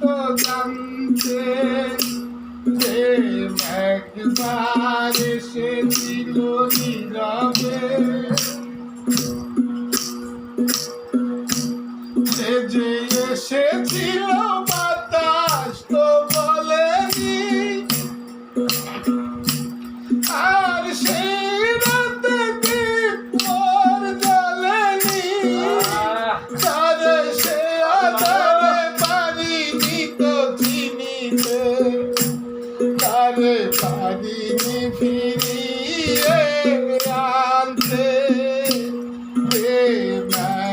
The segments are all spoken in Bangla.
তো জানতে যে একবার এসেছিল নীরবে সে যে এসেছিল বাতাস তো বলেনি আর সেই রাতে দীপর জ্বলেনি তারে পারিনি ফিরিয়ে আনতে। প্রেম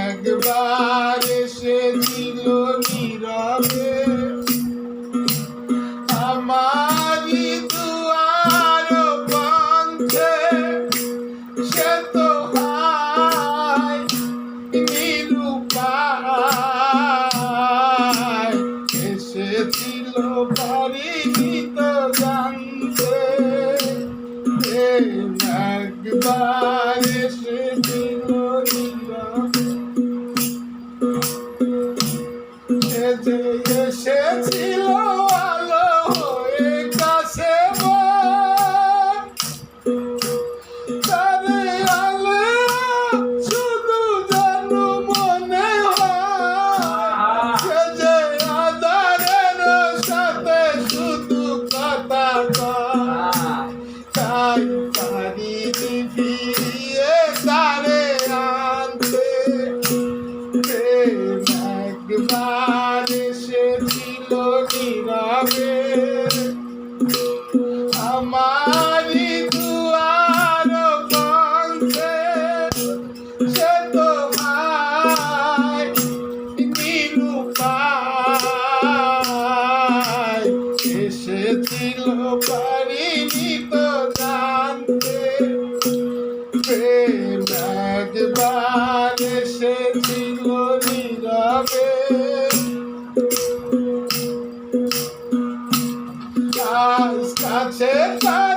একবার এসেছিল নীরবে আমারি দুয়ার বন্ধে, সে তো হায় নিরুপায়, এসেছিল পারিনি একবার একবার এসেছিল নীরবে আমারি দুয়ার বন্ধে সে তো ভাই নিরুপায় এসেছিল পারিনি তো জানতে, প্রেম একবার নীরবে আজ কাছে তারে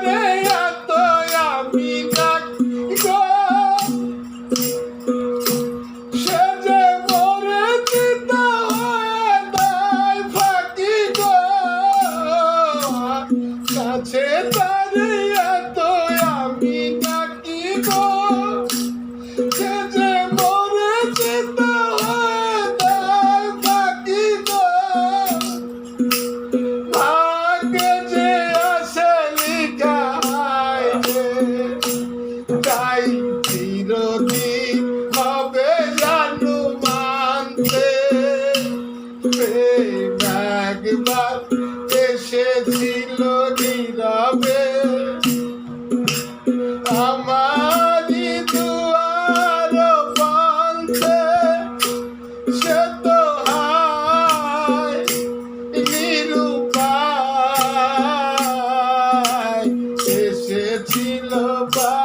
একবার এসেছিল নীরবে। আমারি দুয়ার বন্ধে সে তো হায় নিরুপায়। এসেছিল বা